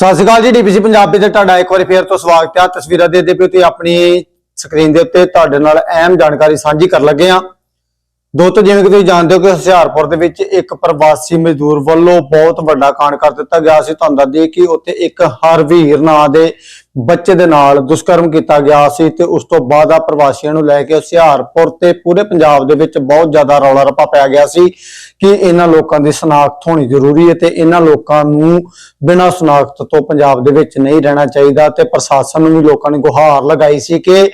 ਸਤਿ ਸ਼੍ਰੀ ਅਕਾਲ ਜੀ, ਡੀਪੀਸੀ ਪੰਜਾਬੀ ਤੇ ਤੁਹਾਡਾ ਇੱਕ ਵਾਰੀ ਫੇਰ ਤੋਂ ਸਵਾਗਤ ਹੈ। ਤਸਵੀਰਾਂ ਦੇ ਦੇ ਤੇ ਆਪਣੀ ਸਕਰੀਨ ਦੇ ਉੱਤੇ ਤੁਹਾਡੇ ਨਾਲ ਅਹਿਮ ਜਾਣਕਾਰੀ ਸਾਂਝੀ ਕਰਨ ਲੱਗੇ ਆ ਦੋਸਤੋ ਜਿਵੇਂ ਕਿ ਤੁਸੀਂ ਜਾਣਦੇ ਹੋ ਕਿ ਹੁਸ਼ਿਆਰਪੁਰ ਦੇ ਵਿੱਚ ਇੱਕ ਪ੍ਰਵਾਸੀ ਮਜ਼ਦੂਰ ਵੱਲੋਂ ਬਹੁਤ ਵੱਡਾ ਕਾਂਡ ਕਰ ਦਿੱਤਾ ਗਿਆ। ਸੀ ਤੁਹਾਨੂੰ ਦੱਸ ਦਈਏ ਕਿ ਉੱਥੇ ਇੱਕ ਹਰਵੀਰ ਨਾਂ ਦੇ ਬੱਚੇ ਦੇ ਨਾਲ ਦੁਸ਼ਕਰਮ ਕੀਤਾ ਗਿਆ ਸੀ ਤੇ ਉਸ ਤੋਂ ਬਾਅਦ ਆ ਪ੍ਰਵਾਸੀਆਂ ਨੂੰ ਲੈ ਕੇ ਹੁਸ਼ਿਆਰਪੁਰ ਤੇ ਪੂਰੇ ਪੰਜਾਬ ਦੇ ਵਿੱਚ ਬਹੁਤ ਜ਼ਿਆਦਾ ਰੌਲਾ ਰੱਪਾ ਪੈ ਗਿਆ ਸੀ ਕਿ ਇਹਨਾਂ ਲੋਕਾਂ ਦੀ ਸ਼ਨਾਖਤ ਹੋਣੀ ਜ਼ਰੂਰੀ ਹੈ ਤੇ ਇਹਨਾਂ ਲੋਕਾਂ ਨੂੰ ਬਿਨਾਂ ਸ਼ਨਾਖਤ ਤੋਂ ਪੰਜਾਬ ਦੇ ਵਿੱਚ ਨਹੀਂ ਰਹਿਣਾ ਚਾਹੀਦਾ ਤੇ ਪ੍ਰਸ਼ਾਸਨ ਨੂੰ ਵੀ ਲੋਕਾਂ ਨੇ ਗੁਹਾਰ ਲਗਾਈ ਸੀ ਕਿ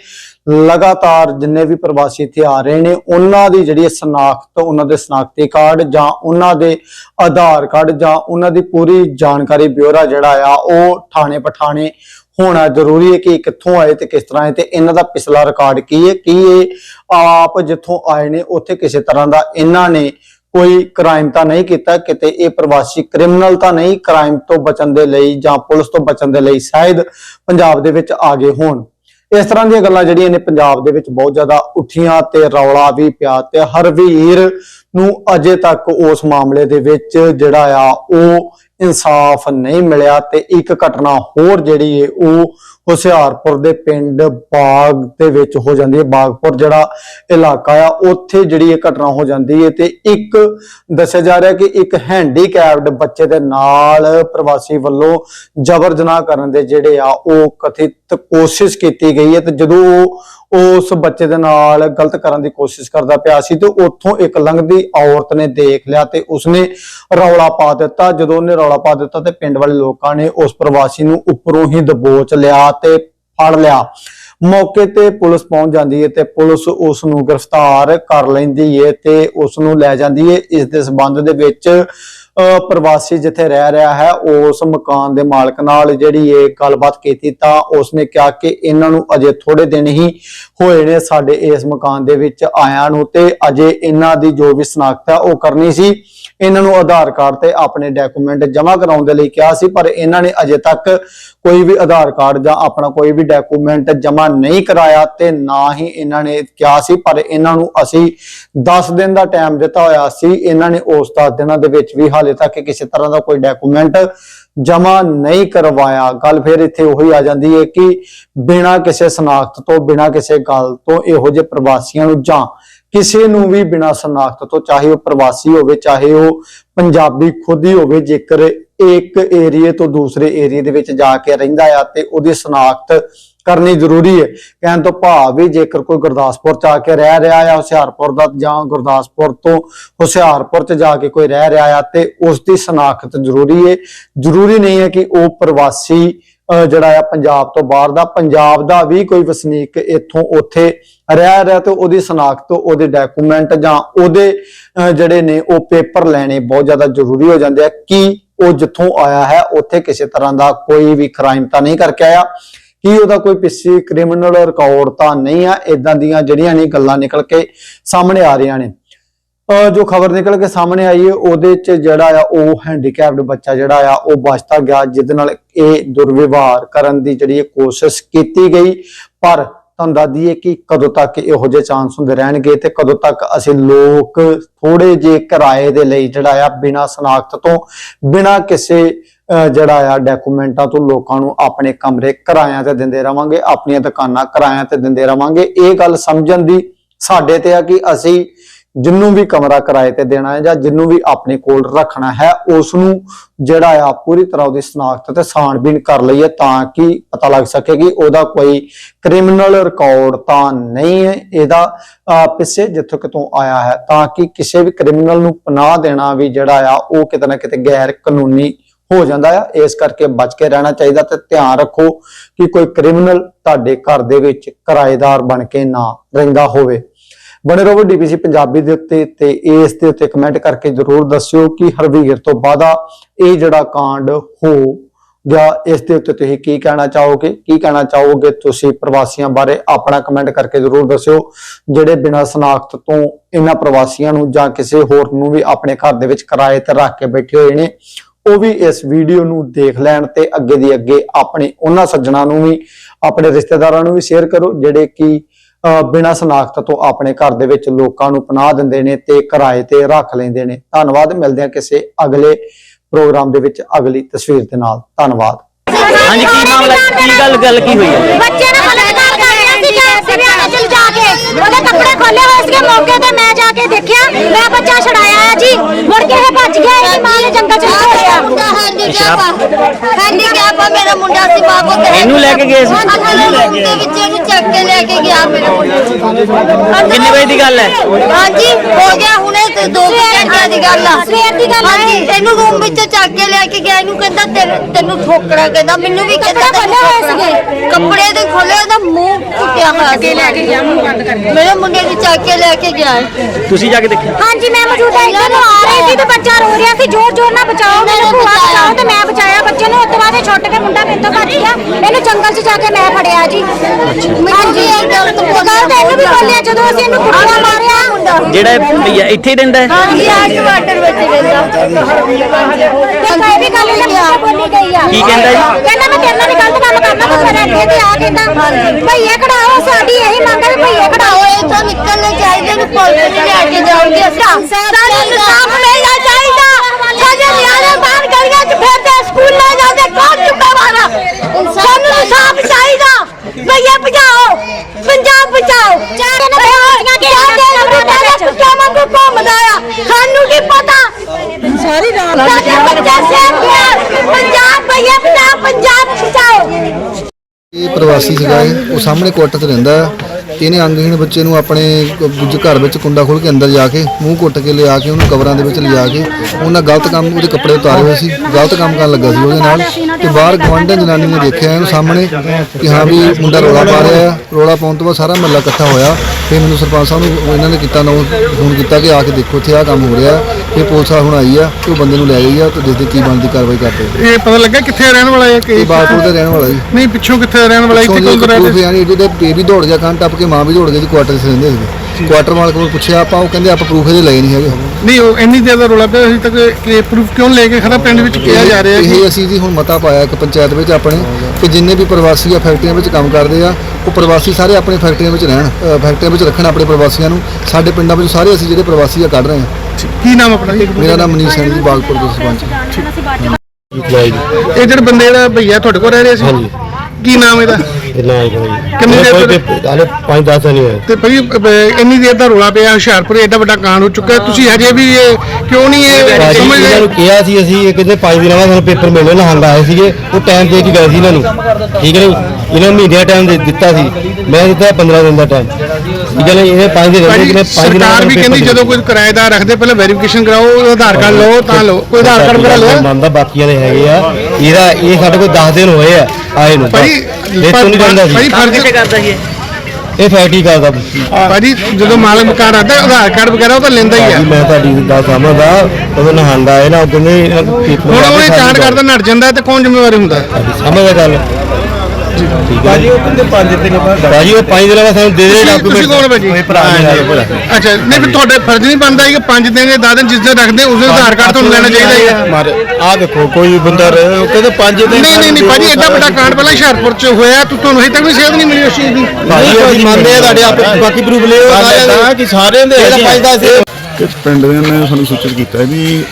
ਲਗਾਤਾਰ ਜਿੰਨੇ ਵੀ ਪ੍ਰਵਾਸੀ ਇੱਥੇ ਆ ਰਹੇ ਨੇ, ਉਹਨਾਂ ਦੀ ਜਿਹੜੀ ਸ਼ਨਾਖਤ, ਉਹਨਾਂ ਦੇ ਸ਼ਨਾਖਤੀ ਕਾਰਡ ਜਾਂ ਉਹਨਾਂ ਦੇ ਆਧਾਰ ਕਾਰਡ ਜਾਂ ਉਹਨਾਂ ਦੀ ਪੂਰੀ ਜਾਣਕਾਰੀ ਬਿਊਰਾ ਜਿਹੜਾ ਆ, ਉਹ ਥਾਣੇ ਪਠਾਣੇ ਹੋਣਾ ਜ਼ਰੂਰੀ ਹੈ ਕਿ ਇਹ ਕਿੱਥੋਂ ਆਏ ਤੇ ਕਿਸ ਤਰ੍ਹਾਂ ਆਏ ਤੇ ਇਹਨਾਂ ਦਾ ਪਿਛਲਾ ਰਿਕਾਰਡ ਕੀ ਹੈ, ਕੀ ਇਹ ਆਪ ਜਿੱਥੋਂ ਆਏ ਨੇ, ਉੱਥੇ ਕਿਸੇ ਤਰ੍ਹਾਂ ਦਾ ਇਹਨਾਂ ਨੇ ਕੋਈ ਕ੍ਰਾਈਮ ਤਾਂ ਨਹੀਂ ਕੀਤਾ, ਕਿਤੇ ਇਹ ਪ੍ਰਵਾਸੀ ਕ੍ਰਿਮੀਨਲ ਤਾਂ ਨਹੀਂ ਕ੍ਰਾਈਮ ਤੋਂ ਬਚਣ ਦੇ ਲਈ ਜਾਂ ਪੁਲਿਸ ਤੋਂ ਬਚਣ ਦੇ ਲਈ ਸ਼ਾਇਦ ਪੰਜਾਬ ਦੇ ਵਿੱਚ ਆ ਗਏ ਹੋਣ। ਇਸ ਤਰ੍ਹਾਂ ਦੀਆਂ ਗੱਲਾਂ ਜਿਹੜੀਆਂ ਨੇ ਪੰਜਾਬ ਦੇ ਵਿੱਚ ਬਹੁਤ ਜ਼ਿਆਦਾ ਉੱਠੀਆਂ ਤੇ ਰੌਲਾ ਵੀ ਪਿਆ ਤੇ ਹਰਵੀਰ ਨੂੰ ਅਜੇ ਤੱਕ ਉਸ ਮਾਮਲੇ ਦੇ ਵਿੱਚ ਜਿਹੜਾ ਆ, ਉਹ ਇਨਸਾਫ ਨਹੀਂ ਮਿਲਿਆ ਤੇ ਇੱਕ ਘਟਨਾ ਹੋਰ ਜਿਹੜੀ ਹੈ ਉਹ ਹੁਸ਼ਿਆਰਪੁਰ ਦੇ ਪਿੰਡ ਬਾਗ ਦੇ ਵਿੱਚ ਹੋ ਜਾਂਦੀ ਹੈ ਬਾਗਪੁਰ ਜਿਹੜਾ ਇਲਾਕਾ ਆ, ਉੱਥੇ ਜਿਹੜੀ ਇਹ ਘਟਨਾ ਹੋ ਜਾਂਦੀ ਹੈ ਤੇ ਇੱਕ ਦੱਸਿਆ ਜਾ ਰਿਹਾ ਕਿ ਇੱਕ ਹੈਂਡੀਕੈਪਡ ਬੱਚੇ ਦੇ ਨਾਲ ਪ੍ਰਵਾਸੀ ਵੱਲੋਂ ਜਬਰ ਜਨਾਹ ਕਰਨ ਦੇ ਜਿਹੜੇ ਆ, ਉਹ ਕਥਿਤ ਕੋਸ਼ਿਸ਼ ਕੀਤੀ ਗਈ ਹੈ ਤੇ ਜਦੋਂ ਉਹ ਉਸ ਬੱਚੇ ਦੇ ਨਾਲ ਗਲਤ ਕਰਨ ਦੀ ਕੋਸ਼ਿਸ਼ ਕਰਦਾ ਪਿਆ ਸੀ ਤੇ ਉੱਥੋਂ ਇੱਕ ਲੰਘਦੀ ਔਰਤ ਨੇ ਦੇਖ ਲਿਆ ਤੇ ਉਸਨੇ ਰੌਲਾ ਪਾ ਦਿੱਤਾ। ਜਦੋਂ ਉਹਨੇ ਰੌਲਾ ਪਾ ਦਿੱਤਾ ਤੇ ਪਿੰਡ ਵਾਲੇ ਲੋਕਾਂ ਨੇ ਉਸ ਪ੍ਰਵਾਸੀ ਨੂੰ ਉੱਪਰੋਂ ਹੀ ਦਬੋਚ ਲਿਆ ਤੇ ਫੜ ਲਿਆ। ਮੌਕੇ ਤੇ ਪੁਲਿਸ ਪਹੁੰਚ ਜਾਂਦੀ ਹੈ ਤੇ ਪੁਲਿਸ ਉਸ ਨੂੰ ਗ੍ਰਿਫਤਾਰ ਕਰ ਲੈਂਦੀ ਹੈ ਤੇ ਉਸ ਨੂੰ ਲੈ ਜਾਂਦੀ ਹੈ। ਇਸ ਦੇ ਸਬੰਧ ਦੇ ਵਿੱਚ ਪ੍ਰਵਾਸੀ ਜਿੱਥੇ ਰਹਿ ਰਿਹਾ ਹੈ, ਉਸ ਮਕਾਨ ਦੇ ਮਾਲਕ ਨਾਲ ਜਿਹੜੀ ਇਹ ਗੱਲਬਾਤ ਕੀਤੀ ਤਾਂ ਉਸਨੇ ਕਿਹਾ ਕਿ ਇਹਨਾਂ ਨੂੰ ਅਜੇ ਥੋੜੇ ਦਿਨ ਹੀ ਹੋਏ ਨੇ ਸਾਡੇ ਇਸ ਮਕਾਨ ਦੇ ਵਿੱਚ ਆਇਆਂ ਨੂੰ ਤੇ ਅਜੇ ਇਹਨਾਂ ਦੀ ਜੋ ਵੀ ਸ਼ਨਾਖਤ ਹੈ ਉਹ ਕਰਨੀ ਸੀ। ਇਹਨਾਂ ਨੂੰ ਆਧਾਰ ਕਾਰਡ ਤੇ ਆਪਣੇ ਡਾਕੂਮੈਂਟ ਜਮ੍ਹਾਂ ਕਰਾਉਣ ਦੇ ਲਈ ਕਿਹਾ ਸੀ, ਪਰ ਇਹਨਾਂ ਨੇ ਅਜੇ ਤੱਕ ਕੋਈ ਵੀ ਆਧਾਰ ਕਾਰਡ ਜਾਂ ਆਪਣਾ ਕੋਈ ਵੀ ਡਾਕੂਮੈਂਟ ਜਮ੍ਹਾਂ ਨਹੀਂ ਕਰਾਇਆ ਤੇ ਨਾ ਹੀ ਇਹਨਾਂ ਨੇ ਕਿਹਾ ਸੀ, ਪਰ ਇਹਨਾਂ ਨੂੰ ਅਸੀਂ 10 ਦਿਨ ਦਾ ਟਾਈਮ ਦਿੱਤਾ ਹੋਇਆ ਸੀ। ਇਹਨਾਂ ਨੇ ਉਸ 10 ਦਿਨਾਂ ਦੇ ਵਿੱਚ ਵੀ ਹਾਲੇ ਤੱਕ ਕਿਸੇ ਤਰ੍ਹਾਂ ਦਾ ਕੋਈ ਡਾਕੂਮੈਂਟ ਜਮਾ ਨਹੀਂ ਕਰਵਾਇਆ। ਗੱਲ ਫਿਰ ਇੱਥੇ ਉਹੀ ਆ ਜਾਂਦੀ ਹੈ ਕਿ ਬਿਨਾਂ ਕਿਸੇ ਸ਼ਨਾਖਤ ਤੋਂ, ਬਿਨਾਂ ਕਿਸੇ ਗੱਲ ਤੋਂ ਇਹੋ ਜਿਹੇ ਪ੍ਰਵਾਸੀਆਂ ਨੂੰ ਜਾਂ ਕਿਸੇ ਨੂੰ ਵੀ ਬਿਨਾਂ ਸ਼ਨਾਖਤ ਤੋਂ, ਚਾਹੇ ਉਹ ਪ੍ਰਵਾਸੀ ਹੋਵੇ, ਚਾਹੇ ਉਹ ਪੰਜਾਬੀ ਖੁਦ ਹੀ ਹੋਵੇ, ਜੇਕਰ ਇੱਕ ਏਰੀਏ ਤੋਂ ਦੂਸਰੇ ਏਰੀਏ ਦੇ ਵਿੱਚ ਜਾ ਕੇ ਰਹਿੰਦਾ ਆ ਤੇ ਉਹਦੀ ਸ਼ਨਾਖਤ ਕਰਨੀ ਜ਼ਰੂਰੀ ਹੈ। ਕਹਿਣ ਤੋਂ ਭਾਵ ਵੀ ਜੇਕਰ ਕੋਈ ਗੁਰਦਾਸਪੁਰ ਚ ਆ ਕੇ ਰਹਿ ਰਿਹਾ ਆ, ਹੁਸ਼ਿਆਰਪੁਰ ਦਾ ਜਾਂ ਗੁਰਦਾਸਪੁਰ ਤੋਂ ਹੁਸ਼ਿਆਰਪੁਰ ਚ ਜਾ ਕੇ ਕੋਈ ਰਹਿ ਰਿਹਾ ਆ ਤੇ ਉਸ ਦੀ ਸ਼ਨਾਖਤ ਜ਼ਰੂਰੀ ਹੈ। ਜ਼ਰੂਰੀ ਨਹੀਂ ਹੈ ਕਿ ਉਹ ਪ੍ਰਵਾਸੀ ਜਿਹੜਾ ਆ ਪੰਜਾਬ ਤੋਂ ਬਾਹਰ ਦਾ, ਪੰਜਾਬ ਦਾ ਵੀ ਕੋਈ ਵਸਨੀਕ ਇੱਥੋਂ ਉੱਥੇ ਰਹਿ ਰਿਹਾ ਤੇ ਉਹਦੀ ਸ਼ਨਾਖਤ, ਉਹਦੇ ਡਾਕੂਮੈਂਟ ਜਾਂ ਉਹਦੇ ਜਿਹੜੇ ਨੇ ਉਹ ਪੇਪਰ ਲੈਣੇ ਬਹੁਤ ਜ਼ਿਆਦਾ ਜ਼ਰੂਰੀ ਹੋ ਜਾਂਦੇ ਆ। ਕਿ ਉਹ ਜਿੱਥੋਂ ਆਇਆ ਹੈ, ਉੱਥੇ ਕਿਸੇ ਤਰ੍ਹਾਂ ਦਾ ਕੋਈ ਵੀ ਕ੍ਰਾਈਮ ਤਾਂ ਨਹੀਂ ਕਰਕੇ ਆਇਆ? ਕੀ ਉਹਦਾ ਕੋਈ ਪਿੱਛੇ ਕ੍ਰਿਮੀਨਲ ਰਿਕਾਰਡ ਤਾਂ ਨਹੀਂ ਆ? ਇਦਾਂ ਦੀਆਂ ਜਿਹੜੀਆਂ ਨੇ ਗੱਲਾਂ ਨਿਕਲ ਕੇ ਸਾਹਮਣੇ ਆ ਰਹੀਆਂ ਨੇ। ਜੋ ਖਬਰ ਨਿਕਲ ਕੇ ਸਾਹਮਣੇ ਆਈ ਹੈ, ਉਹਦੇ ਚ ਜਿਹੜਾ ਆ, ਉਹ ਹੈਂਡੀਕੈਪਡ ਬੱਚਾ ਜਿਹੜਾ ਆ, ਉਹ ਬਚਤਾ ਗਿਆ, ਜਿਹਦੇ ਨਾਲ ਇਹ ਦੁਰਵਿਵਹਾਰ ਕਰਨ ਦੀ ਜਿਹੜੀ ਕੋਸ਼ਿਸ਼ ਕੀਤੀ ਗਈ। ਪਰ ਤੁਹਾਨੂੰ ਦੱਸ ਦਈਏ ਕਿ ਕਦੋਂ ਤੱਕ ਇਹੋ ਜਿਹੇ ਚਾਂਸ ਹੁੰਦੇ ਰਹਿਣਗੇ ਤੇ ਕਦੋਂ ਤੱਕ ਅਸੀਂ ਲੋਕ ਥੋੜੇ ਜੇ ਕਿਰਾਏ ਦੇ ਲਈ ਜਿਹੜਾ ਆ, ਬਿਨਾਂ ਸ਼ਨਾਖਤ ਤੋਂ, ਬਿਨਾਂ ਕਿਸੇ ਜਿਹੜਾ ਆ ਡਾਕੂਮੈਂਟਾਂ ਤੋਂ ਲੋਕਾਂ ਨੂੰ ਆਪਣੇ ਕਮਰੇ ਕਿਰਾਇਆਂ ਤੇ ਦਿੰਦੇ ਰਵਾਂਗੇ, ਆਪਣੀਆਂ ਦੁਕਾਨਾਂ ਕਿਰਾਇਆਂ ਤੇ ਦਿੰਦੇ ਰਵਾਂਗੇ। ਇਹ ਗੱਲ ਸਮਝਣ ਦੀ ਸਾਡੇ ਤੇ ਆ ਕਿ ਅਸੀਂ ਜਿੰਨੂੰ ਵੀ ਕਮਰਾ ਕਿਰਾਏ ਤੇ ਦੇਣਾ ਹੈ ਜਾਂ ਜਿੰਨੂੰ ਵੀ ਆਪਣੇ ਕੋਲ ਰੱਖਣਾ ਹੈ ਉਸ ਨੂੰ ਜਿਹੜਾ ਆ ਪੂਰੀ ਤਰ੍ਹਾਂ ਉਹਦੀ ਸ਼ਨਾਖਤ ਤੇ ਛਾਣਬੀਣ ਕਰ ਲਈਏ ਤਾਂ ਕਿ ਪਤਾ ਲੱਗ ਸਕੇ ਕਿ ਉਹਦਾ ਕੋਈ ਕ੍ਰਿਮੀਨਲ ਰਿਕਾਰਡ ਤਾਂ ਨਹੀਂ ਹੈ, ਇਹਦਾ ਪਿੱਛੇ ਜਿੱਥੋਂ ਕਿਤੋਂ ਆਇਆ ਹੈ, ਤਾਂ ਕਿ ਕਿਸੇ ਵੀ ਕ੍ਰਿਮੀਨਲ ਨੂੰ ਪਨਾਹ ਦੇਣਾ ਵੀ ਜਿਹੜਾ ਆ ਉਹ ਕਿਤੇ ਨਾ ਕਿਤੇ ਗੈਰ ਕਾਨੂੰਨੀ ਹੋ ਜਾਂਦਾ ਆ। ਇਸ ਕਰਕੇ ਬਚ ਕੇ ਰਹਿਣਾ ਚਾਹੀਦਾ ਤੇ ਧਿਆਨ ਰੱਖੋ ਕਿ ਕੋਈ ਕ੍ਰਿਮੀਨਲ ਤੁਹਾਡੇ ਘਰ ਦੇ ਵਿੱਚ ਕਿਰਾਏਦਾਰ ਬਣ ਕੇ ਨਾ ਰਹਿੰਦਾ ਹੋਵੇ। ਬਣੇ ਰਹੋ ਡੀਪੀਸੀ ਪੰਜਾਬੀ ਦੇ ਉੱਤੇ ਤੇ ਇਸ ਦੇ ਉੱਤੇ ਕਮੈਂਟ ਕਰਕੇ ਜਰੂਰ ਦੱਸਿਓ ਕਿ ਹਰਵੀਰ ਤੋਂ ਬਾਅਦਾ ਇਹ ਜਿਹੜਾ ਕਾਂਡ ਹੋ ਜਾਂ ਇਸ ਦੇ ਉੱਤੇ ਤੁਸੀਂ ਕੀ ਕਹਿਣਾ ਚਾਹੋਗੇ? ਕੀ ਕਹਿਣਾ ਚਾਹੋਗੇ ਤੁਸੀਂ ਪ੍ਰਵਾਸੀਆਂ ਬਾਰੇ? ਆਪਣਾ ਕਮੈਂਟ ਕਰਕੇ ਜਰੂਰ ਦੱਸਿਓ। ਜਿਹੜੇ ਬਿਨਾਂ ਸ਼ਨਾਖਤ ਤੋਂ ਇਹਨਾਂ ਪ੍ਰਵਾਸੀਆਂ ਨੂੰ ਜਾਂ ਕਿਸੇ ਹੋਰ ਨੂੰ ਵੀ ਆਪਣੇ ਘਰ ਦੇ ਵਿੱਚ ਕਿਰਾਏ ਤੇ ਰੱਖ ਕੇ ਬੈਠੇ ਹੋਏ ਨੇ, ਉਹ ਵੀ ਇਸ ਵੀਡੀਓ ਨੂੰ ਦੇਖ ਲੈਣ ਤੇ ਅੱਗੇ ਦੀ ਅੱਗੇ ਆਪਣੇ ਉਹਨਾਂ ਸੱਜਣਾ ਨੂੰ ਵੀ, ਆਪਣੇ ਰਿਸ਼ਤੇਦਾਰਾਂ ਨੂੰ ਵੀ ਸ਼ੇਅਰ ਕਰੋ, ਜਿਹੜੇ ਕਿ ਬਿਨਾਂ ਸ਼ਨਾਖਤ ਤੋਂ ਆਪਣੇ ਘਰ ਦੇ ਵਿੱਚ ਲੋਕਾਂ ਨੂੰ ਪਨਾਹ ਦਿੰਦੇ ਨੇ ਤੇ ਕਿਰਾਏ ਤੇ ਰੱਖ ਲੈਂਦੇ ਨੇ। ਧੰਨਵਾਦ ਮਿਲਦੇ ਹਾਂ ਕਿਸੇ ਅਗਲੇ ਪ੍ਰੋਗਰਾਮ ਦੇ ਵਿੱਚ ਅਗਲੀ ਤਸਵੀਰ ਦੇ ਨਾਲ। ਧੰਨਵਾਦ। ਹਾਂਜੀ ਕੀ ਮਾਮਲਾ ਕੀ ਗੱਲ ਗੱਲ ਕੀ ਹੋਈ ਹੈ? ਉਹਦੇ ਕੱਪੜੇ ਖੋਲੇ ਹੋਏ ਸੀਗੇ ਮੌਕੇ ਤੇ ਮੈਂ ਜਾ ਕੇ ਦੇਖਿਆ ਮੈਂ ਬੱਚਾ ਛਡਾਇਆ ਆ ਜੀ। ਮੁੜ ਕੇ ਇਹ ਭੱਜ ਗਿਆ ਇਹਦੀ ਮਾਂ ਨੇ ਜੰਗਲ ਚ ਛੋੜਿਆ ਮੁੰਡਾ ਹੈਂਡੀਕੈਪ ਆ। ਹੈਂਡੀਕੈਪ ਆ ਮੇਰਾ ਮੁੰਡਾ ਸੀ ਬਾਬੂ ਤੇ ਇਹਨੂੰ ਲੈ ਕੇ ਗਏ ਸੀ? ਦੇ ਵਿੱਚ ਇਹਨੂੰ ਚੱਕ ਕੇ ਲੈ ਕੇ ਗਿਆ ਮੇਰਾ ਮੁੰਡਾ। ਕਿੰਨੇ ਵਜੇ ਦੀ ਗੱਲ ਹੈ? ਹਾਂਜੀ ਹੋ ਗਿਆ ਹੁਣੇ ਤੇ ਦੋ ਕੁ ਘੰਟਿਆਂ ਦੀ ਗੱਲ ਆ। ਸਵੇਰ ਦੀ ਗੱਲ ਹਾਂਜੀ ਇਹਨੂੰ ਰੂਮ ਵਿੱਚ ਚੱਕ ਕੇ ਲੈ ਕੇ ਗਿਆ ਇਹਨੂੰ ਕਹਿੰਦਾ ਤੈਨੂੰ ਠੋਕਰਾ ਕਹਿੰਦਾ ਮੈਨੂੰ ਵੀ ਕਹਿੰਦਾ ਖੋਲੇ ਹੋਏ ਸੀਗੇ। ਕੱਪੜੇ ਤੇ ਖੋਲੇ ਉਹਦਾ ਮੂੰਹ ਟੁੱਟਿਆ ਹੋਇਆ ਸੀ। ਲੈ ਕੇ ਗਿਆ ਮੂੰਹ ਬੰਦ ਕਰਕੇ। ਮੇਰੇ ਮੁੰਡੇ ਨੂੰ ਚੱਕ ਕੇ ਲੈ ਕੇ ਗਿਆ। ਤੁਸੀਂ ਜਾ ਕੇ ਦੇਖਿਆ ਹਾਂਜੀ ਮੈਂ ਮੌਜੂਦਾ ਇੱਧਰ ਨੂੰ ਆ ਰਹੀ ਸੀ ਤੇ ਬੱਚਾ ਰੋ ਰਿਹਾ ਸੀ। ਜ਼ੋਰ ਜ਼ੋਰ ਨਾਲ ਬਚਾਓ ਮੈਨੂੰ ਭੂਆ ਬਚਾਓ ਤੇ ਮੈਂ ਬਚਾਇਆ। ਬੱਚੇ ਨੂੰ ਉਸ ਤੋਂ ਬਾਅਦ ਇਹ ਛੁੱਟ ਕੇ ਮੁੰਡਾ ਮੇਰੇ ਤੋਂ ਭੱਜ ਗਿਆ। ਇਹਨੂੰ ਜੰਗਲ 'ਚ ਜਾ ਕੇ ਮੈਂ ਫੜਿਆ ਜੀ। ਹਾਂਜੀ। ਇਹ ਗਲਤ ਬੋਲਿਆ ਗਲਤ ਇਹਨੂੰ ਵੀ ਬੋਲਿਆ ਜਦੋਂ ਅਸੀਂ ਇਹਨੂੰ ਕੁੱਟਿਆ ਮਾਰਿਆ। ਮੁੰਡਾ ਜਿਹੜਾ ਇਹ ਭਈਆ ਇੱਥੇ ਹੀ ਰਹਿੰਦਾ ਹੈ? ਹਾਂਜੀ ਆਜ ਵਾਟਰ ਵਿੱਚ ਰਹਿੰਦਾ। ਗੱਲ ਨਹੀਂ ਬੋਲੀ ਗਈ ਆ। ਕੀ ਕਹਿੰਦਾ ਜੀ? ਕਹਿੰਦਾ ਮੈਂ ਤੇਰੇ ਨਾਲ ਵੀ ਗਲਤ ਕੰਮ ਕਰਨਾ ਤੂੰ ਮੇਰੇ ਅੱਗੇ ਤੇ ਆ ਕਹਿੰਦਾ ਭਈਏ ਕਢਾਓ ਸਾਡੀ ਇਹੀ ਮੰਗ ਹੈ ਵੀ ਭਈਏ ਕਢਾਓ। ਇਹ ਤਾਂ ਨਿਕਲਣੇ ਚਾਹੀਦੇ ਨੂੰ ਪੁਲਿਸ ਨੇ ਲੈ ਕੇ ਜਾਓਗੇ ਸਾਨੂੰ ਇਨਸਾਫ ਮਿਲਣਾ ਚਾਹੀਦਾ। ਸਾਡੇ ਨਿਆਣੇ ਬਾਹਰ ਗਲੀਆਂ 'ਚ ਫਿਰਦੇ ਸਕੂਲ ਨਾ ਜਾਂਦੇ ਕੌਣ ਜ਼ਿੰਮੇਵਾਰ ਆ ਸਾਨੂੰ ਇਨਸਾਫ ਚਾਹੀਦਾ। ਭਈਏ ਬਚਾਓ ਪੰਜਾਬ ਬਚਾਓ। ਚਾਰੇ ਨੇ ਬੇਹੋਸ਼ੀਆਂ ਕੇ ਆਦੇ ਲੁੱਟਾ ਦੇ ਕੁੱਤਾ ਵਾਂਗੂ ਘੁੰਮਦਾ ਆ ਸਾਨੂੰ ਕੀ ਪਤਾ? ਸਾਰੀ ਰਾਤ ਪੰਜਾਬ ਭਈਏ ਬਚਾਓ ਪੰਜਾਬ ਬਚਾਓ ਇਹ ਪ੍ਰਵਾਸੀ ਸੀਗਾ ਇਹ। ਉਹ ਸਾਹਮਣੇ ਕੁਆਟਰ 'ਚ ਰਹਿੰਦਾ। ਇਹਨੇ ਅੰਗਹੀਣ ਬੱਚੇ ਨੂੰ ਆਪਣੇ ਕ- ਦੂਜੇ ਘਰ ਵਿੱਚ ਕੁੰਡਾ ਖੋਲ ਕੇ ਅੰਦਰ ਜਾ ਕੇ ਮੂੰਹ ਕੁੱਟ ਕੇ ਲਿਆ ਕੇ ਉਹਨੂੰ ਕਬਰਾਂ ਦੇ ਵਿੱਚ ਲਿਜਾ ਕੇ ਉਹਨਾਂ ਗਲਤ ਕੰਮ ਉਹਦੇ ਕੱਪੜੇ ਉਤਾਰੇ ਹੋਏ ਸੀ। ਗਲਤ ਕੰਮ ਕਰਨ ਲੱਗਾ ਸੀ ਉਹਦੇ ਨਾਲ। ਤੇ ਬਾਹਰ ਗਵਾਂਢਣ ਜਨਾਨੀ ਨੇ ਦੇਖਿਆ ਇਹਨੂੰ ਸਾਹਮਣੇ ਕਿ ਹਾਂ ਵੀ ਮੁੰਡਾ ਰੋਲਾ ਪਾ ਰਿਹਾ ਹੈ। ਰੋਲਾ ਪਾਉਣ ਤੋਂ ਬਾਅਦ ਸਾਰਾ ਮਹੱਲਾ ਇਕੱਠਾ ਹੋਇਆ। ਫਿਰ ਮੈਨੂੰ ਸਰਪੰਚ ਸਾਹਿਬ ਨੂੰ ਇਹਨਾਂ ਨੇ ਕੀਤਾ ਨੋ ਫੋਨ ਕੀਤਾ ਕਿ ਆ ਕੇ ਦੇਖੋ ਇੱਥੇ ਆ ਕੰਮ ਹੋ ਰਿਹਾ ਇਹ ਪੁਲਿਸ ਆ ਹੁਣ ਆਈ ਆ ਤੇ ਉਹ ਬੰਦੇ ਨੂੰ ਲੈ ਗਈ ਆ ਤੇ ਦੇਖਦੇ ਕੀ ਬਣਦੀ ਕਾਰਵਾਈ ਕਰਦੇ ਇਹ ਪਤਾ ਲੱਗਾ ਕਿੱਥੇ ਰਹਿਣ ਵਾਲਾ ਹੈ ਕਿ ਇਹ ਬਾਪੂ ਦੇ ਰਹਿਣ ਵਾਲਾ ਜੀ। ਨਹੀਂ ਪਿੱਛੋਂ ਕਿੱਥੇ ਰਹਿਣ ਵਾਲਾ ਇੱਥੇ ਕੋਲ ਰਹਿ ਕਪੂਰ ਯਾਨੀ ਇਹਦੇ ਬੇਬੀ ਦੌੜ ਗਿਆ ਕੰਨ ਟੱਪ ਕੇ ਮਾਂ ਵੀ ਦੌੜ ਗਈ ਜੀ ਕੁਆਟਰ 'ਚ ਰਹਿੰਦੇ ਸੀਗੇ। ਕੁਆਟਰ ਮਾਲਕ ਕੋਲ ਪੁੱਛਿਆ ਆਪਾਂ ਉਹ ਕਹਿੰਦੇ ਆਪਾਂ ਪ੍ਰੂਫ ਇਹਦੇ ਲਏ ਨਹੀਂ ਹੈਗੇ। ਨਹੀਂ ਉਹ ਇੰਨੀ ਦੇਰ ਦਾ ਰੋਲਾ ਪਿਆ ਅਜੇ ਤੱਕ ਕਿ ਪ੍ਰੂਫ ਕਿਉਂ ਲੈ ਕੇ ਖੜਾ ਪਿੰਡ ਵਿੱਚ ਕਿਹਾ ਜਾ ਰਿਹਾ ਹੈ ਕਿ ਇਹ ਅਸੀਂ ਜੀ ਹੁਣ ਮਤਾ ਪਾਇਆ ਇੱਕ ਪੰਚਾਇਤ ਵਿੱਚ ਆਪਣੇ ਕਿ ਜਿੰਨੇ ਵੀ ਪ੍ਰਵਾਸੀ ਆ ਫੈਕਟਰੀਆਂ ਵਿੱਚ ਕੰਮ ਕਰਦੇ ਆ ਉਹ ਪ੍ਰਵਾਸੀ ਸਾਰੇ ਆਪਣੇ ਫੈਕਟਰੀਆਂ ਵਿੱਚ ਰਹਿਣ ਅ, ਫੈਕਟਰੀਆਂ ਵਿੱਚ ਰੱਖਣ ਆਪਣੇ ਪ੍ਰਵਾਸੀਆਂ ਨੂੰ। ਸਾਡੇ ਪਿੰਡਾਂ ਵਿੱਚ ਸਾਰੇ ਅਸੀਂ ਜਿਹੜੇ ਪ੍ਰਵਾਸੀ ਆ ਕੱਢ ਰਹੇ ਹਾਂ ਕੀ ਨਾਮ ਆਪਣਾ? ਜੀ? ਮੇਰਾ ਨਾਮ ਮਨੀਸ਼ ਸਿੰਘ ਜੀ ਬਾਗਪੁਰ ਦੇ ਸਰਪੰਚ ਇਹ ਜਿਹੜੇ ਬੰਦੇ ਦਾ ਭਈਆ ਤੁਹਾਡੇ ਕੋਲ ਰਹਿ ਰਿਹਾ ਸੀ? ਕੀ ਨਾਮ ਇਹਦਾ? ਕਿੰਨੀ ਦੇਰ ਤੋਂ- ਹਾਲੇ 5-10 ਦਿਨ ਹੀ ਹੋਏ। ਤੇ ਭਾਈ ਅਹ, ਇੰਨੀ ਦੇਰ ਦਾ ਰੋਲਾ ਪਿਆ ਹੁਸ਼ਿਆਰਪੁਰ ਐਡਾ ਵੱਡਾ ਕਾਂਡ ਹੋ ਚੁੱਕਾ ਹੈ। ਤੁਸੀਂ ਹਜੇ ਵੀ ਇਹ ਕਿਉਂ ਨਹੀਂ ਇਹ ਭਾਜੀ ਸਮਝ ਇਹਨਾਂ ਨੂੰ ਰਹੇ ਕਿਹਾ ਸੀ ਅਸੀਂ ਇਹ ਕਹਿੰਦੇ 5 ਦਿਨਾਂ ਬਾਅਦ ਸਾਨੂੰ ਪੇਪਰ ਮਿਲਣੇ ਨਹਾਉਣ ਆਏ ਸੀਗੇ। ਉਹ ਟਾਈਮ ਦੇ ਕੇ ਗਏ ਸੀ ਇਹਨਾਂ ਨੂੰ। ਠੀਕ ਹੈ ਨਹੀਂ ਇਹਨਾਂ ਨੂੰ ਮਹੀਨੇ ਦਾ ਟਾਈਮ ਦੇ ਦਿੱਤਾ ਸੀ। ਮੈਂ ਦਿੱਤਾ 15 ਦਿਨ ਦਾ ਟਾਈਮ ਠੀਕ ਹੈ ਨਾ ਇਹ 5 ਦਿਨ ਰਹਿੰਦੇ ਭਾਜੀ ਕਿਨੇ 5 ਦਿਨਾਂ ਸਰਕਾਰ ਵੀ ਕਹਿੰਦੀ ਜਦੋਂ ਕੋਈ ਕਿਰਾਏਦਾਰ ਰੱਖਦੇ ਪਹਿਲਾਂ ਵੈਰੀਫਿਕੇਸ਼ਨ ਕਰਾਓ ਉਹਦਾ ਆਧਾਰ ਕਾਰਡ ਲਓ ਤਾਂ ਲਓ। ਕੋਈ ਆਧਾਰ ਕਾਰਡ ਵਗੈਰਾ ਲਿਆ? ਮੰਨਦਾ ਬਾਕੀਆਂ ਦੇ ਹੈਗੇ ਆ। ਇਹਦਾ ਇਹ ਸਾਡੇ ਕੋਲ 10 ਦਿਨ ਹੋਏ ਆ ਆਏ ਨੂੰ। ਭਾਜੀ ਇਹ ਤੋਂ ਨਹੀਂ ਜਾਂਦਾ ਭਾਜੀ ਸੀ ਕੰਮ ਫਰਜ਼ ਕਿੱਥੇ ਕਰਦਾ ਸੀ ਇਹ? ਇਹ ਫੈਕਟਰੀ ਕਰਦਾ ਭਾਜੀ ਜਦੋਂ ਮਾਲਕ ਮਕਾਨ ਆਦਾ ਆਧਾਰ ਕਾਰਡ ਵਗੈਰਾ ਉਹ ਤਾਂ ਲੈਂਦਾ ਹੀ ਆ ਮੈਂ ਤੁਹਾਡੀ ਗੱਲ ਸਮਝਦਾ ਉਹ ਨਹਾਉਂਦਾ ਆਏ ਨਾ ਉਹ ਕਹਿੰਦੇ ਇਹਨਾਂ ਨੂੰ ਪੇਪਰ ਹੁਣ ਉਹ ਇਹ ਕਾਂਡ ਕਰਦਾ ਨੱਟ ਜਾਂਦਾ ਤੇ ਕੌਣ ਜ਼ਿੰਮੇਵਾਰੀ ਹੁੰਦਾ ਸਮਝਦਾ ਗੱਲ? ਭਾਜੀ ਉਹ ਕਹਿੰਦੇ 5 ਦਿਨ ਬਾਅਦ ਭਾਜੀ ਉਹ 5 ਦਿਨਾਂ ਬਾਅਦ ਸਾਨੂੰ ਦੇ ਦੇ ਤੁਸੀਂ- ਡਾਕੂਮੈਂਟ ਤੁਸੀਂ ਕੌਣ ਭਾਜੀ? ਭਰਾ ਮੇਰਾ ਅੱਛਾ ਨਹੀਂ ਫਿਰ ਤੁਹਾਡੇ ਫਰਜ਼ ਨਹੀਂ ਬਣਦਾ ਕਿ 5 ਦਿਨ ਜਾਂ 10 ਦਿਨ ਜਿਸ ਦਿਨ ਰੱਖਦੇ ਉਸ ਦਿਨ ਆਧਾਰ ਕਾਰਡ ਤੁਹਾਨੂੰ ਲੈਣਾ ਚਾਹੀਦਾ ਹੈ ਮਾਰੇ ਆ ਦੇਖੋ ਕੋਈ ਬੰਦਾ ਰਹੇ ਉਹ ਕਹਿੰਦੇ 5 ਦਿਨ ਨਹੀਂ ਨਹੀਂ ਨਹੀਂ ਭਾਜੀ ਐਡਾ ਵੱਡਾ ਕਾਂਡ ਪਹਿਲਾਂ ਹੁਸ਼ਿਆਰਪੁਰ ਚ ਹੋਇਆ ਤੁ- ਤੁਹਾਨੂੰ ਹਜੇ ਤੱਕ ਵੀ ਸੇਧ ਨਹੀਂ ਮਿਲੀ ਉਸ ਚੀਜ਼ ਦੀ। ਭਾਜੀ ਅਸੀਂ ਮੰਨਦੇ ਆ ਤੁਹਾਡੇ ਆਪ ਬਾਕੀ ਪ੍ਰੂਫ ਲਿਓ ਸਾਰਿਆਂ ਦੇ। ਕਿ ਸਾਰਿਆਂ ਦੇ ਇਹਦਾ ਫਾਇਦਾ ਸੀ ਕਿ ਪਿੰਡ ਦੇ ਨੇ ਸਾਨੂੰ ਸੂਚਿਤ ਕੀਤਾ ਹੈ ਵੀ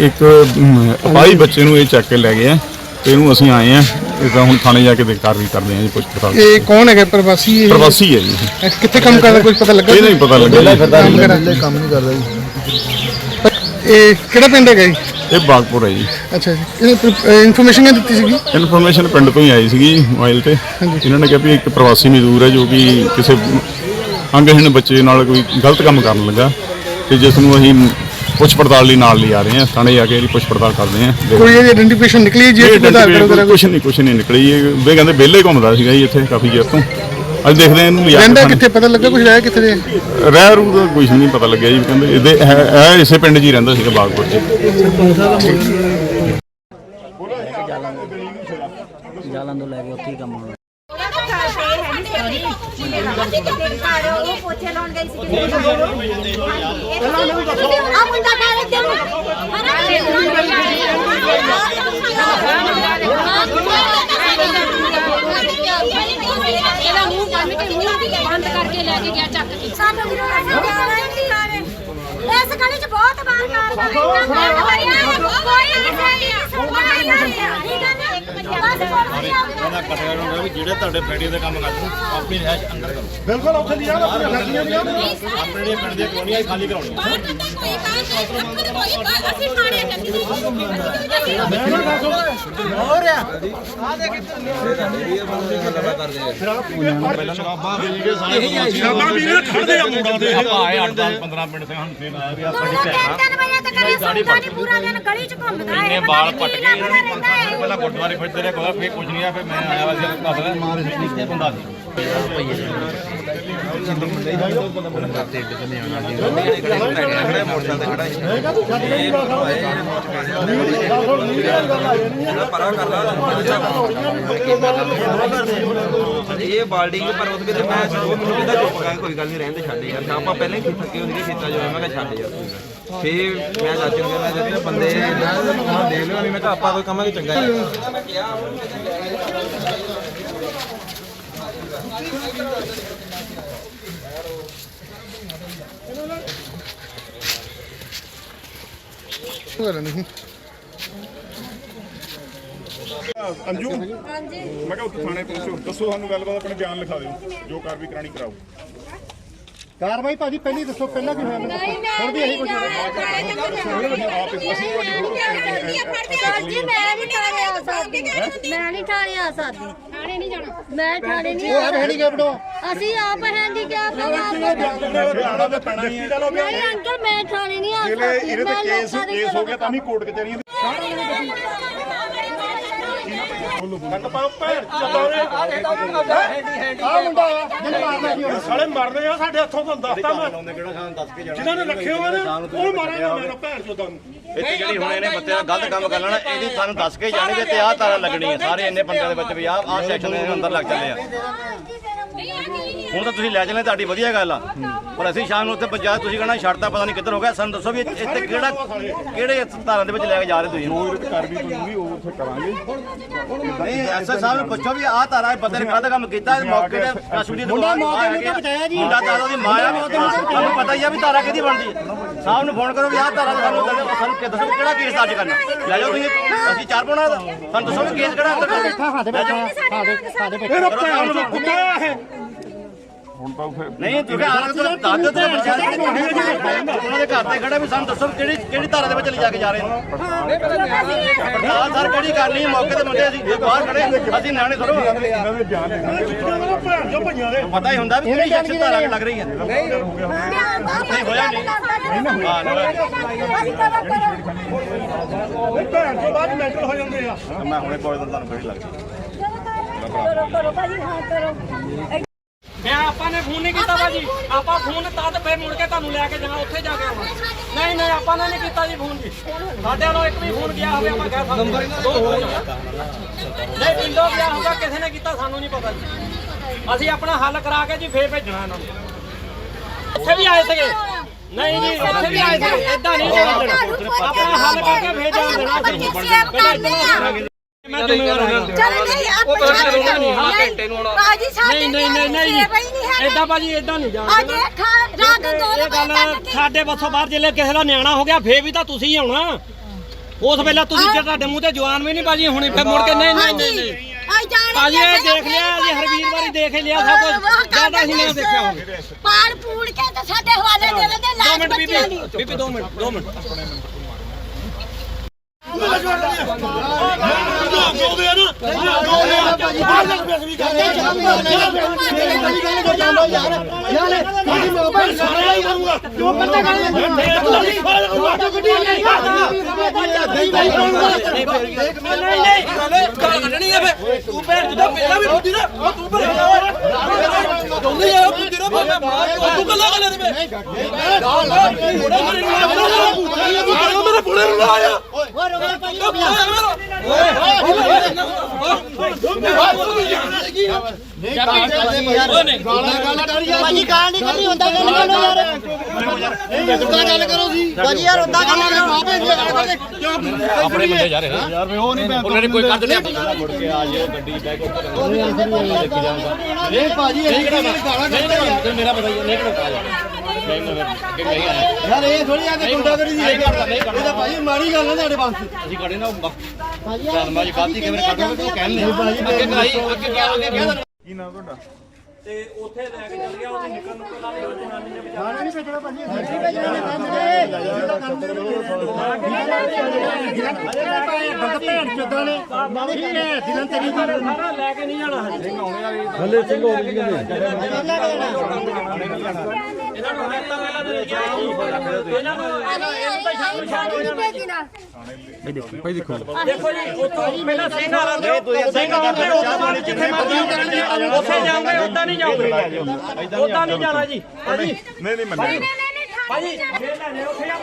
ਇੱਕ ਅਮ, ਅਪਾਹਜ ਬੱਚੇ ਨੂੰ ਇਹ ਚੱਕ ਕੇ ਲੈ ਗਏ ਆ ਤੇ ਇਹਨੂੰ ਅਸੀਂ ਆਏ ਆ। ਇਹ ਤਾਂ ਹੁਣ ਥਾਣੇ ਜਾ ਕੇ ਦੇ ਕਾਰਵਾਈ ਕਰਦੇ ਆ ਜੀ ਪੁੱਛ ਪੜਤਾਲ ਇਹ ਕੌਣ ਹੈਗਾ? ਪ੍ਰਵਾਸੀ ਇਹ? ਪ੍ਰਵਾਸੀ ਹੈ ਜੀ। ਇਹ ਕਿੱਥੇ ਕੰਮ ਕਰਦਾ? ਕੁਝ ਪਤਾ ਲੱਗਾ? ਇਹ ਨਹੀਂ ਪਤਾ ਲੱਗਿਆ ਜੀ। ਕੰਮ ਨਹੀਂ ਕਰਦਾ ਜੀ। ਇਹ ਕਿਹੜਾ ਪਿੰਡ ਹੈਗਾ ਜੀ? ਇਹ ਬਾਗਪੁਰ ਹੈ ਜੀ। ਅੱਛਾ ਜੀ। ਇਨਫੋਰਮੇਸ਼ਨ ਕਿਹਨੇ ਦਿੱਤੀ ਸੀਗੀ? ਇਨਫੋਰਮੇਸ਼ਨ ਪਿੰਡ ਤੋਂ ਹੀ ਆਈ ਸੀਗੀ ਮੋਬਾਈਲ ਤੇ। ਇਹਨਾਂ ਨੇ ਕਿਹਾ ਵੀ ਇੱਕ ਪ੍ਰਵਾਸੀ ਮਜ਼ਦੂਰ ਹੈ ਜੋ ਕਿ ਕਿਸੇ ਅੰਗਹੀਣ ਬੱਚੇ ਨਾਲ ਕੋਈ ਗਲਤ ਕੰਮ ਕਰਨ ਲੱਗਾ ਤੇ ਜਿਸ ਨੂੰ ਅਸੀਂ ਪੁੱਛ ਪੜਤਾਲ ਲਈ ਨਾਲ ਲਿਆ ਰਹੇ ਹਾਂ। ਥਾਣੇ ਜਾ ਕੇ ਇਹਦੀ ਪੁੱਛ ਪੜਤਾਲ ਕਰਦੇ ਹਾਂ। ਕੋਈ ਇਹਦੀ ਆਇਡੈਂਟੀਫਿਕੇਸ਼ਨ ਨਿਕਲੀ ਹੈ ਜੀ ਇਹ ਆਧਾਰ ਕਾਰਡ ਵਗੈਰਾ ਕੁਛ ਨਹੀਂ ਕੁਛ ਨਹੀਂ ਨਿਕਲੀ ਇਹ ਵੇ ਕਹਿੰਦੇ ਵਿਹਲੇ ਘੁੰਮਦਾ ਸੀਗਾ ਜੀ ਇੱਥੇ ਕਾਫੀ ਚਿਰ ਤੋਂ। ਅੱਜ ਦੇਖਦੇ ਹਾਂ ਇਹਨੂੰ ਲਿਆ ਰਹਿੰਦਾ। ਕਿੱਥੇ ਪਤਾ ਲੱਗਾ ਕੁਝ ਰਹਿ ਕਿੱਥੇ ਦੇ ਰਹਿ ਰੂ ਦਾ ਕੁਝ ਨਹੀਂ ਪਤਾ ਲੱਗਿਆ ਜੀ ਕਹਿੰਦੇ ਇਹਦੇ ਹੈ ਹੈ ਇਸੇ ਪਿੰਡ 'ਚ ਹੀ ਰਹਿੰਦਾ ਸੀਗਾ ਬਾਗਪੁਰ 'ਚ ਜਾਲਾਂ ਤੋਂ ਲੈ ਕੇ ਉੱਥੇ ਹੀ ਕੰਮ ਹੋਣਾ ਉਹ ਪੋਚੇ ਲਾਉਣ ਗਈ ਸੀ ਕਿਸੇ ਆ ਮੁੰਡਾ ਕਹਿ ਰਿਹਾ ਤੈਨੂੰ ਇਹਦਾ ਮੂੰਹ ਬੰਨ ਕੇ ਮੂੰਹ ਬੰਦ ਕਰਕੇ ਲੈ ਕੇ ਗਿਆ ਚੱਕ ਕੇ ਸਾਨੂੰ ਵੀ ਇਸ ਗਲੀ 'ਚ ਬਹੁਤ ਵਾਰ ਕਾਰ ਕੋਈ ਕਿਸੇ ਦੀ ਸੁਣਵਾਈ ਨਹੀਂ ਨਾ ਵੀ ਜਿਹੜੇ ਤੁਹਾਡੇ ਫੈਕਟਰੀ ਦੇ ਕੰਮ ਕਰਦੇ ਆਪਣੀ ਰਹਿਸ਼ ਅੰਦਰ ਕਰੋ ਬਿਲਕੁਲ ਉੱਥੇ ਲਿਆ ਨਾ ਆਪਣੇ ਫੈਕਟਰੀਆਂ ਦੀਆਂ ਆਪਣੇ ਜਿਹੜੇ ਪਿੰਡ ਦੀਆਂ ਕਲੋਨੀਆਂ ਹੀ ਖਾਲੀ ਕਰਾਉਣੀਆਂ ਬਾਹਰ ਤਾਂ ਕੋਈ ਬਾਤ ਨਹੀਂ ਕੋਈ ਬਾਤ ਅਸੀਂ ਥਾਣੇ ਚੱਲੀ ਸ਼ਰਾਬਾਂ ਵੀ ਨੇ ਖੜਦੇ ਆ ਮੋੜਾਂ ਤੇ ਆਪਾਂ ਆਏ 8 10 15 ਮਿੰਟ ਸੇ ਸਾਨੂੰ ਫੇਰ ਆਇਆ ਵੀ ਆ ਸਾਡੀ ਭੈਣ। ਤਿੰਨ ਵਜੇ ਤੱਕ ਇਹ ਸੌਦਾ ਨਹੀਂ ਪੂਰਾ ਦਿਨ ਗਲੀ ਚ ਘੁੰਮਦਾ ਹੈ ਪੱਟ ਇਹਨਾਂ ਮਿੰਟ ਪਹਿਲਾਂ ਗੁਰਦੁਆਰੇ ਫਿਰਦੇ ਤੇਰੇ ਕੋਲ ਫੇਰ ਕੁਝ ਨਹੀਂ ਆ, ਫਿਰ ਮੈਂ ਆਇਆ ਵਾ, ਸਿਰ ਘਰ ਮਾਰ ਇੱਥੇ ਬੰਦਾ। ਸੀ ਇਹ ਬਾਲਡਿੰਗ ਪਰ ਉਹਦੇ ਵਿੱਚ ਮੈਂ ਉਹ ਮੈਨੂੰ ਕਹਿੰਦਾ ਚੁੱਪ ਕਰ ਕੋਈ ਗੱਲ ਨਹੀਂ, ਰਹਿਣ ਦੇ, ਛੱਡ ਯਾਰ। ਤਾਂ ਆਪਾਂ ਪਹਿਲਾਂ ਹੀ ਥੱਕੇ ਹੁੰਦੇ ਸੀ ਜੋ ਮੈਂ ਕਿਹਾ ਛੱਡ ਯਾਰ ਫੇਰ ਮੈਂ ਚਾਚੇ ਨੂੰ ਕਿਹਾ, ਮੈਂ ਬੰਦੇ ਨਾ ਦੇਖ ਲਿਓ, ਨਹੀਂ, ਮੈਂ ਕਿਹਾ ਆਪਾਂ ਕੋਈ ਕੰਮ ਹੈ ਚੰਗਾ ਹੈ ਅੰਜੂ ਹਾਂਜੀ ਮੈਂ ਕਿਹਾ ਉੱਥੇ ਥਾਣੇ ਪਹੁੰਚੋ। ਦੱਸੋ ਸਾਨੂੰ ਗੱਲਬਾਤ, ਆਪਣੇ ਬਿਆਨ ਲਿਖਾ ਦਿਓ, ਜੋ ਕਾਰਵਾਈ ਕਰਾਣੀ ਕਰਾਓ। ਕਾਰਵਾਈ ਭਾਜੀ ਪਹਿਲੀ ਦੱਸੋ ਪਹਿਲਾਂ ਕੀ ਹੋਇਆ ਹੁਣ ਵੀ ਇਹੀ ਕੁਝ ਹੋ ਰਿਹਾ ਆਪ ਜੀ ਮੈਂ ਨਹੀਂ ਥਾਣੇ ਆ ਸਕਦੀ ਮੈਂ ਨਹੀਂ ਥਾਣੇ ਆ ਸਕਦੀ ਥਾਣੇ ਨਹੀਂ ਜਾਣਾ ਮੈਂ ਥਾਣੇ ਨਹੀਂ ਉਹ ਆਪ ਹੈਂਡੀਕੈਪਡ ਹੋ ਅਸੀਂ ਆਪ ਹੈਂਡੀਕੈਪ ਆ ਜਾਣਾ ਤਾਂ ਪੈਣਾ ਹੀ ਹੈ ਨਹੀਂ ਅੰਕਲ ਮੈਂ ਥਾਣੇ ਨਹੀਂ ਆ ਸਕਦੀ ਇਹਦੇ ਮੈਂ ਲੋਕਾਂ ਦੇ ਕੇਸ ਹੋ ਗਿਆ ਤਾਂ ਵੀ ਕੋਰਟ ਕਚਹਿਰੀਆਂ ਆ ਮੁੰਡਾ ਆ ਜਿਹਨੇ ਮਾਰਨਾ ਸੀ ਸਾਲੇ ਮਰਨੇ ਆ ਸਾਡੇ ਹੱਥੋਂ ਤੋਂ ਦੱਸਤਾ ਮੈਂ। ਕਿਹੜਾ ਸਾਨੂੰ ਦੱਸ ਕੇ ਜਾਣਾ? ਜਿਨ੍ਹਾਂ ਨੇ ਰੱਖੇ ਹੋਏ ਨੇ ਉਹ ਮਾਰਾਂਗਾ ਮੇਰਾ ਭੈਣ ਚੋਦਾਂ ਨੂੰ ਇੱਥੇ ਜਿਹੜੀ ਹੁਣ ਇਹਨੇ ਬੱਚੇ ਨਾਲ ਗਲਤ ਕੰਮ ਕਰ ਲੈਣਾ ਇਹਦੀ ਸਾਨੂੰ ਦੱਸ ਕੇ ਜਾਣਗੇ ਤੇ ਆਹ ਤਾਰਾਂ ਲੱਗਣੀ ਹੈ ਸਾਰੇ ਇੰਨੇ ਬੰਦਿਆਂ ਦੇ ਵਿੱਚ ਵੀ ਆਹ ਆਹ ਸੈਕਸ਼ਨ ਦੇ ਅੰਦਰ ਲੱਗ ਚੱਲੇ ਆ। ਹੁਣ ਤਾਂ ਤੁਸੀਂ ਲੈ ਚੱਲੇ ਤੁਹਾਡੀ ਵਧੀਆ ਗੱਲ ਆ। ਪਰ ਅਸੀਂ ਸ਼ਾਮ ਨੂੰ ਉੱਥੇ ਪੰਜਾਬ ਤੁਸੀਂ ਕਹਣਾ ਛੱਡਤਾ ਪਤਾ ਨਹੀਂ ਕਿੱਧਰ ਹੋ ਗਿਆ। ਸਾਨੂੰ ਦੱਸੋ ਵੀ ਇੱਥੇ ਕਿਹੜਾ ਕਿਹੜੇ ਤਾਰਾਂ ਦੇ ਵਿੱਚ ਲੈ ਕੇ ਜਾ ਰਹੇ ਤੁਸੀਂ? ਉਹ ਤੇ ਕਾਰਵਾਈ ਹੋਊਗੀ ਉਹ ਉੱਥੇ ਕਰਾਂਗੇ। ਨਹੀਂ ਐਸਐਸ ਸਾਹਿਬ ਨੂੰ ਪੁੱਛੋ ਵੀ ਆਹ ਤਾਰਾ ਇਹ ਬੰਦੇ ਨੇ ਕਾਹਦਾ ਕੰਮ ਕੀਤਾ ਇਹ ਮੌਕੇ ਤੇ ਕਸੂਰੀ ਮੁੰਡਾ ਮੌਕੇ ਨੂੰ ਤਾਂ ਬਚਾਇਆ ਜੀ। ਮੁੰਡਾ ਤਾਰਾ ਦੀ ਮਾਂ ਆ। ਤੁਹਾਨੂੰ ਪਤਾ ਹੀ ਆ ਵੀ ਤਾਰਾ ਕਿਹਦੀ ਬਣਦੀ ਹੈ। ਸਾਹਿਬ ਨੂੰ ਫੋਨ ਕਰੋ ਵੀ ਆਹ ਤਾਰਾ ਸਾਨੂੰ ਦੱਸੋ ਸਾਨੂੰ ਕਿ ਦੱਸੋ ਕਿਹੜਾ ਕੇਸ ਦਰਜ ਕਰਨਾ। ਲੈ ਜਾਓ ਤੁਸੀਂ ਅਸੀਂ ਚਾਰ ਪਾਉਣਾ ਦਾ ਸਾਨੂੰ ਦੱਸੋ ਵੀ ਕੇਸ ਕਿਹੜਾ ਅੰਦਰ ਕਰਨਾ। ਸਾਡੇ ਬੱਚੇ ਸਾਡੇ ਸਾਡੇ ਕੁੱਤਾ ਇਹ। ਹੁਣ ਤਾਂ ਫਿਰ ਨਹੀਂ ਤੁਸੀਂ ਆਹ ਤਾਂ ਦੱਸ ਦਿਓ ਤੇ ਉਹਨਾਂ ਦੇ ਘਰ ਤੇ ਖੜਾ ਵੀ ਸਾਨੂੰ ਦੱਸੋ ਕਿਹੜੀ ਕਿਹੜੀ ਤਾਰਾ ਦੇ ਵਿੱਚ ਲਿਜਾ ਕੇ ਜਾ ਰਹੇ ਨੇ ਪੜਤਾਲ ਸਰ ਕਿਹੜੀ ਕਰਨੀ ਹੈ ਮੌਕੇ ਤੇ ਮੁੰਡੇ ਅਸੀਂ ਜੇ ਬਾਹਰ ਖੜੇ ਅਸੀਂ ਨਿਆਣੇ ਥੋੜੋ ਇਹਨਾਂ ਦੇ ਬਿਆਨ ਦੇ ਪਤਾ ਹੀ ਹੁੰਦਾ ਵੀ ਕਿਹੜੀ ਸੈਕਸ਼ਨ ਤਾਰਾ ਲੱਗ ਰਹੀ ਹੈ ਨਹੀਂ ਹੋਇਆ ਨਹੀਂ ਭੈਣ ਚੋ ਬਾਅਦ ਮੈਂਟਲ ਹੋ ਜਾਂਦੇ ਆ ਮੈਂ ਹੁਣੇ ਕੋਈ ਤੁਹਾਨੂੰ ਕਿਹੜੀ ਲੱਗਦੀ ਕਰੋ ਕਰੋ ਭਾਜੀ ਹਾਂ ਕਰੋ ਮੈਂ ਆਪਾਂ ਨੇ ਫੋਨ ਨਹੀਂ ਕੀਤਾ ਭਾਜੀ। ਆਪਾਂ ਫੋਨ ਤਦ ਫੇਰ ਮੁੜ ਕੇ ਤੁਹਾਨੂੰ ਲੈ ਕੇ ਜਾਣਾ ਉੱਥੇ ਜਾ ਕੇ ਆਉਣਾ। ਨਹੀਂ ਨਹੀਂ ਆਪਾਂ ਨੇ ਨਹੀਂ ਕੀਤਾ ਜੀ ਫੋਨ ਜੀ। ਸਾਡੇ ਵੱਲੋਂ ਇੱਕ ਵੀ ਫੋਨ ਗਿਆ ਹੋਵੇ ਆਪਾਂ ਕਹਿ ਸਕਦੇ ਨੰਬਰ ਨਹੀਂ ਪਿੰਡੋਂ ਗਿਆ ਹੋਊਗਾ ਕਿਸੇ ਨੇ ਕੀਤਾ ਸਾਨੂੰ ਨਹੀਂ ਪਤਾ ਜੀ। ਅਸੀਂ ਆਪਣਾ ਹੱਲ ਕਰਾ ਕੇ ਜੀ ਫੇਰ ਭੇਜਣਾ ਇਹਨਾਂ ਨੂੰ। ਉੱਥੇ ਵੀ ਆਏ ਸੀਗੇ। ਨਹੀਂ ਜੀ ਉੱਥੇ ਵੀ ਆਏ ਸੀਗੇ। ਇਦਾਂ ਨਹੀਂ ਜਾਣ ਆਪਣਾ ਹੱਲ ਕਰਕੇ ਫੇਰ ਜਾਣ ਦੇਣਾ ਅਸੀਂ। ਪਹਿਲਾਂ ਇਤਨਾ ਮੈਂ ਜ਼ਿੰਮੇਵਾਰ ਹਾਂ ਚਲ ਨਹੀਂ ਉਹ ਆਪਾਂ ਕਹਿੰਦੇ ਰੋਣਾ ਨਹੀਂ ਹਾਂ ਘੰਟੇ ਨੂੰ ਆਉਣਾ। ਭਾਜੀ ਸਾਡੇ ਨਹੀਂ ਨਹੀਂ ਨਹੀਂ ਨਹੀਂ ਏਦਾਂ ਭਾਜੀ ਏਦਾਂ ਨਹੀਂ ਜਾਣਾ। ਅੱਜ ਇਹ ਖਾ- ਰਾਤ ਦੋ ਦੋ ਇਹ ਗੱਲ ਸਾਡੇ ਬੱਸੋਂ ਬਾਹਰ ਜਿੱਲੇ ਕਿਸੇ ਦਾ ਨਿਆਣਾ ਹੋ ਗਿਆ ਫੇਰ ਵੀ ਤਾਂ ਤੁਸੀਂ ਹੀ ਆਉਣਾ। ਉਸ ਵੇਲੇ ਤੁਸੀਂ ਜੇ ਤੁਹਾਡੇ ਮੂੰਹ ਤੇ ਜਵਾਨ ਵੀ ਨਹੀਂ ਬਾਜੀ ਹੁਣੀ ਫੇਰ ਮੁੜ ਕੇ ਨਹੀਂ ਨਹੀਂ ਨਹੀਂ ਨਹੀਂ। ਭਾਜੀ ਇਹ ਦੇਖ ਲਿਆ ਅਸੀਂ ਹਰਵੀਰ ਵਾਰੀ ਦੇਖ ਲਿਆ ਸਭ ਕੁਝ ਜ਼ਿਆਦਾ ਅਸੀਂ ਨਹੀਂ ਦੇਖਿਆ ਹੋਵੇ ਪਾੜ ਪੂੜ ਕੇ ਤੇ ਸਾਡੇ ਹਵਾਲੇ ਦੇ ਦੇ ਦੋ ਲਾਜ ਮਿੰਟ ਬੱਚਿਆਂ ਦੀ। ਬੀਬੀ ਬੀਬੀ ਦੋ ਮਿੰਟ ਦੋ ਮਿੰਟ। ਗੱਲ ਕੱਢਣੀ ਹੈ ਫੇ ਤੂੰ ਭੈਣ ਜਿਹਦਾ ਪਹਿਲਾਂ ਵੀ ਬੁੱਧੀ ਨਾ। ਤੂੰ ਭੈਣ ਦੋਨੇ ਆ ਬੁੱਧੀ ਨਾ ਮੈਂ ਮਾਰ ਤੂੰ ਗੱਲਾਂ ਕਰ ਲੈ ਵੇ ਮੇਰੇ ਬੁੜੇ ਨੂੰ ਆਇਆ ਭਾਜੀ ਨਹੀਂ ਹੁੰਦਾ ਯਾਰ। ਉਦਾਂ ਗੱਲ ਕਰੋ ਸੀ ਭਾਜੀ ਯਾਰ ਉਦਾਂ ਗੱਲ ਕਰੋ। ਆਪੇ ਦੀ ਗੱਲ ਕਰਦੇ। ਕਿਉਂ? ਆਪਣੇ ਬੰਦੇ ਜਾ ਰਹੇ ਯਾਰ ਵੀ ਉਹ ਨਹੀਂ ਉਹਨਾਂ ਨੇ ਕੋਈ ਕੱਢ ਲਿਆ ਮੁੜ ਕੇ ਆ ਜੇ ਗੱਡੀ ਬੈਕ ਉੱਪਰ ਦੇਖੀ ਜਾਊਗਾ। ਇਹ ਭਾਜੀ ਇਹ ਕਿਹੜਾ ਗਾਲਾਂ ਕੱਢਦੇ ਆ। ਮੇਰਾ ਪਤਾ ਹੀ ਨਹੀਂ ਕਿਹੜਾ ਯਾਰ ਇਹ ਥੋੜੀ ਆ ਕਿ ਗੁੰਡਾ ਕਰੀ ਦੀ ਇਹ ਭਾਈ ਮਾੜੀ ਗੱਲ ਹੈ ਤੁਹਾਡੇ ਵਾਸਤੇ। ਅਸੀਂ ਕੜੇ ਨਾ ਧਰਮਾਂ 'ਚ ਗਲਤੀ ਕਿਵੇਂ ਕੱਢੋਗੇ ਤੂੰ ਕਹਿੰਦੇ ਅੱਗੇ ਕਰਾਈ ਅੱਗੇ ਕਿਹਾ ਅੱਗੇ ਕਿਹਾ ਕੀ ਨਾਮ ਤੁਹਾਡਾ ਤੇ ਉੱਥੇ ਲੈ ਕੇ ਚੱਲ ਗਿਆ ਉਹਦੀ ਨਿਕਲ ਨੂੰ ਪਹਿਲਾਂ ਵੀ ਉਹ ਜਨਾਨੀ ਨੇ। ਵਿਚਾਰੀ ਸਾਰਾ ਲੈ ਕੇ ਨਹੀਂ ਜਾਣਾ। ਹਜੇ ਹੱਲੇ ਸਿੰਘ ਹੋ ਗਏ ਇਹਨਾਂ ਨੂੰ ਹੱਤਾ ਪਹਿਲਾਂ ਦੇ ਗਿਆ ਇਹਨਾਂ ਨੂੰ ਇਹਨੂੰ ਤਾਂ ਸ਼ਾਮ ਨੂੰ ਛੱਡ ਹੋ ਜਾਣਾ। ਦੇਖੋ ਜੀ ਉੱਥੋਂ ਪਹਿਲਾਂ ਸਿੰਘ ਆ ਰਹੇ ਸਿੰਘ ਆਉਂਦੇ ਉਦੋਂ ਬਾਅਦ ਜਿੱਥੇ ਮਰਜ਼ੀ ਕਰਨਗੇ ਉੱਥੇ ਜਾਓਗੇ ਉਦਾਂ ਨਹੀਂ ਜਾਓਗੇ? ਉਦਾਂ ਨਹੀਂ ਜਾਣਾ ਜੀ। ਭਾਜੀ। ਨਹੀਂ ਨਹੀਂ ਮੰਨਿਆ। ਭਾਜੀ। ਜੇ ਲੈਣੇ ਉੱਥੇ ਆ